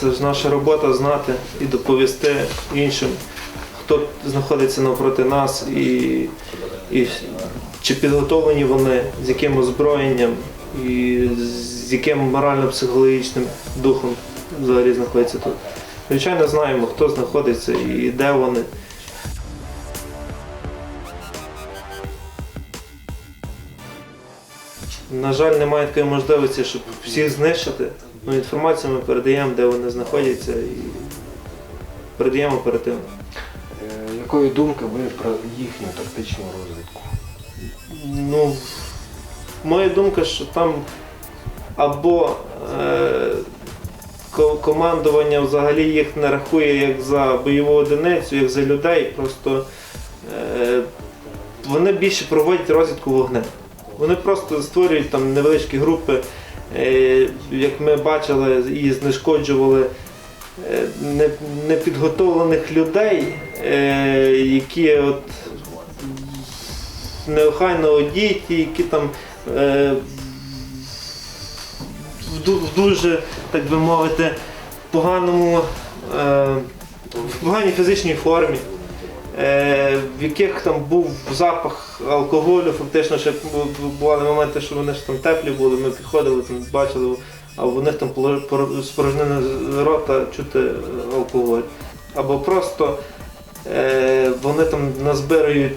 це ж наша робота знати і доповісти іншим, хто знаходиться навпроти нас і, і чи підготовлені вони, з яким озброєнням і з яким морально-психологічним духом взагалі знаходяться тут. Звичайно, знаємо, хто знаходиться і де вони. На жаль, немає такої можливості, щоб всіх знищити. Ну, інформацію ми передаємо, де вони знаходяться, і передаємо оперативно. Е, Якої думки ви про їхню тактичну розвідку? Ну, моя думка, що там або е, ко- командування взагалі їх не рахує як за бойову одиницю, як за людей. Просто е, вони більше проводять розвідку вогнем. Вони просто створюють там невеличкі групи, як ми бачили, і знешкоджували е, непідготовлених людей, е, які от неохайно одіті, які там е, в, дуже, так би мовити, поганому, е, в поганій фізичній формі, е, в яких там був запах алкоголю, фактично ще бували моменти, що вони ж там теплі були, ми підходили, там бачили, а в них там поло- з рота чути е, алкоголь. Або просто е, вони там назбирають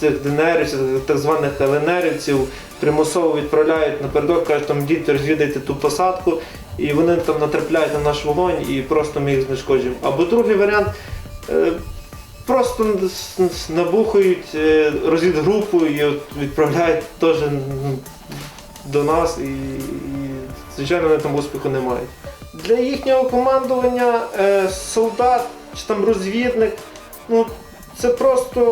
цих ДНРівців, так званих ЛНРівців, примусово відправляють напередок, кажуть, там діти розвідайте ту посадку, і вони там натрапляють на наш вогонь і просто ми їх знешкоджуємо. Або другий варіант. Е, Просто набухають е, розвідгрупу і відправляють теж до нас, і, і звичайно вони там успіху не мають. Для їхнього командування е, солдат чи там розвідник, ну це просто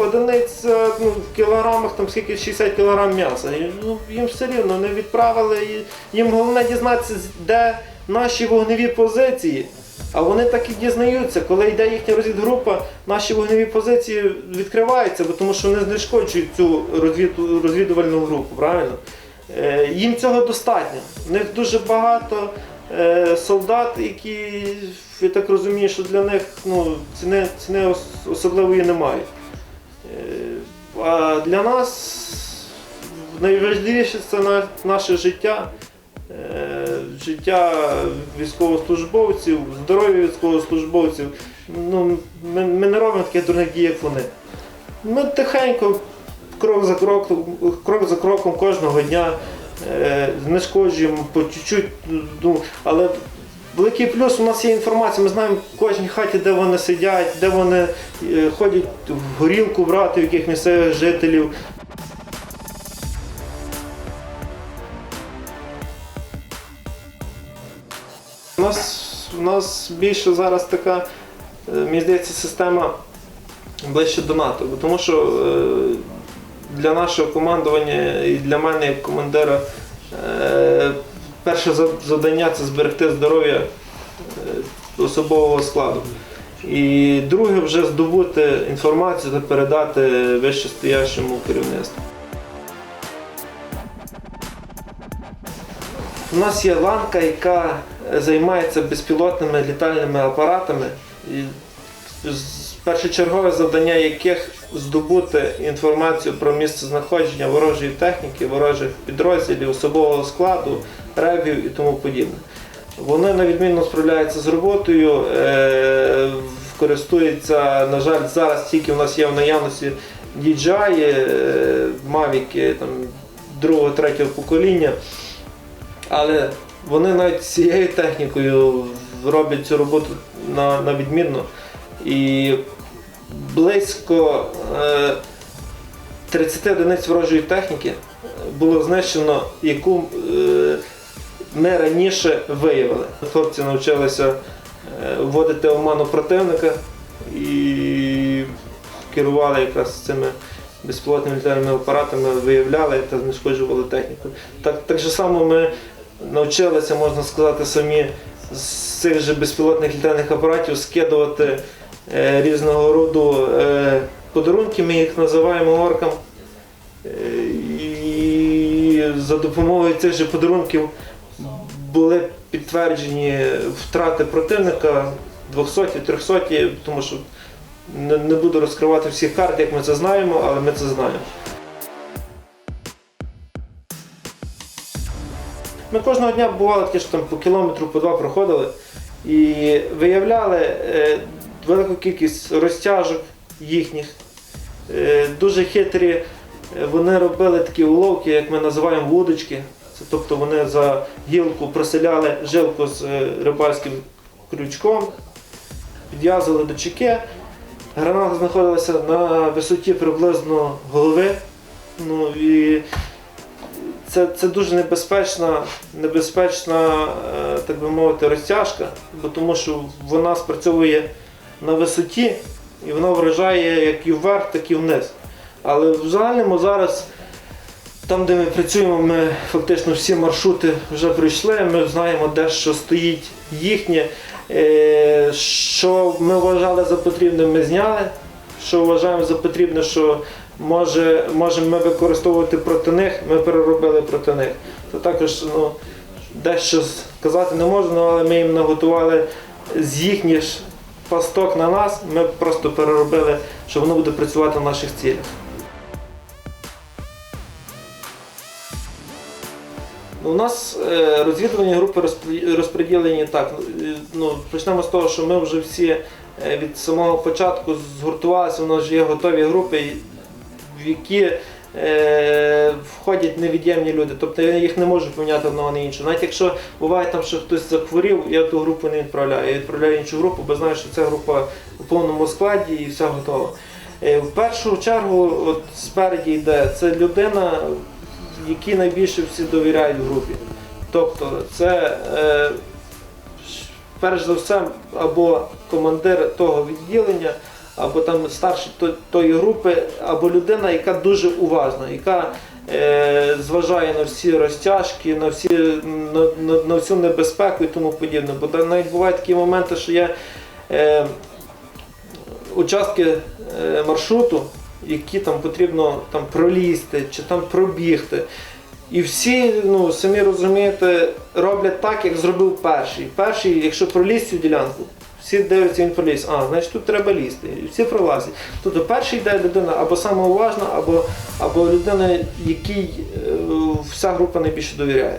одиниця ну, в кілограмах, там скільки 60 кілограм м'яса. Ну, їм все рівно не відправили. Їм головне дізнатися, де наші вогневі позиції. А вони так і дізнаються, коли йде їхня розвідгрупа, наші вогневі позиції відкриваються, бо тому що вони знешкоджують цю розвід- розвідувальну групу, правильно? Е, їм цього достатньо. В них дуже багато е, солдат, які, я так розумію, що для них ну, ціни, ціни особливої немає. Е, а для нас найважливіше це наше життя. Е, Життя військовослужбовців, здоров'я військовослужбовців. Ну, ми, ми не робимо таких дурних дій, як вони. Ми тихенько, крок за кроком, крок за кроком кожного дня е, знешкоджуємо по чуть-чуть. Ну, але великий плюс у нас є інформація. Ми знаємо в кожній хаті, де вони сидять, де вони е, ходять в горілку брати, в яких місцевих жителів. Нас, у нас більше зараз така, е, мені здається, система ближче до НАТО, тому що е, для нашого командування і для мене як командира е, перше завдання це зберегти здоров'я особового складу. І друге вже здобути інформацію та передати вищестоящому керівництву. У нас є ланка, яка займається безпілотними літальними апаратами. І першочергове завдання яких здобути інформацію про місце знаходження ворожої техніки, ворожих підрозділів, особового складу, ребів і тому подібне. Вони на відмінно справляються з роботою, е, користуються, на жаль, зараз тільки в нас є в наявності DJI, е, Mavic там, другого, третього покоління. Але вони навіть цією технікою роблять цю роботу на, на відмінно. І близько е, 30 одиниць ворожої техніки було знищено, яку е, ми раніше виявили. Хлопці навчилися е, вводити оману противника і керували якраз цими безпілотними літальними апаратами, виявляли та знешкоджували техніку. Так, так же само ми навчилися, можна сказати, самі з цих же безпілотних літальних апаратів скидувати е, різного роду е, подарунки, ми їх називаємо оркам. Е, і за допомогою цих же подарунків були підтверджені втрати противника 200 300 тому що не буду розкривати всіх карт, як ми це знаємо, але ми це знаємо. Ми кожного дня бували таке, що там по кілометру, по два проходили і виявляли е, велику кількість розтяжок їхніх. Е, дуже хитрі е, вони робили такі уловки, як ми називаємо вудочки. Це, тобто вони за гілку проселяли жилку з рибальським крючком, підв'язували до чеки. Граната знаходилася на висоті приблизно голови. Ну, і це, це дуже небезпечна, небезпечна, е, так би мовити, розтяжка, бо тому що вона спрацьовує на висоті і вона вражає як і вверх, так і вниз. Але в загальному зараз, там, де ми працюємо, ми фактично всі маршрути вже пройшли, ми знаємо, де що стоїть їхнє. Е, Що ми вважали за потрібне, ми зняли. Що вважаємо за потрібне, що може, можемо ми використовувати проти них, ми переробили проти них. То також ну, дещо сказати не можна, але ми їм наготували з їхніх пасток на нас, ми просто переробили, що воно буде працювати в наших цілях. Ну, У нас е, розвідувальні групи розподілені так. е, Ну, почнемо з того, що ми вже всі е, від самого початку згуртувалися, у нас вже є готові групи, в які е, входять невід'ємні люди. Тобто я їх не можу поміняти одного на іншого. Навіть якщо буває там, що хтось захворів, я ту групу не відправляю. Я відправляю іншу групу, бо знаю, що ця група у повному складі і все готово. Е, В першу чергу, от спереді йде, це людина, якій найбільше всі довіряють групі. Тобто це е, перш за все або командир того відділення, або там старший тої групи, або людина, яка дуже уважна, яка е, зважає на всі розтяжки, на, всі, на, на, на всю небезпеку і тому подібне. Бо навіть бувають такі моменти, що є е, участки е, маршруту, які там потрібно там, пролізти чи там пробігти. І всі, ну, самі розумієте, роблять так, як зробив перший. Перший, якщо проліз цю ділянку, всі дивляться, він. А, значить тут треба лізти. Всі пролазять. Тобто перший йде людина або самоуважна, або, або людина, якій е, вся група найбільше довіряє.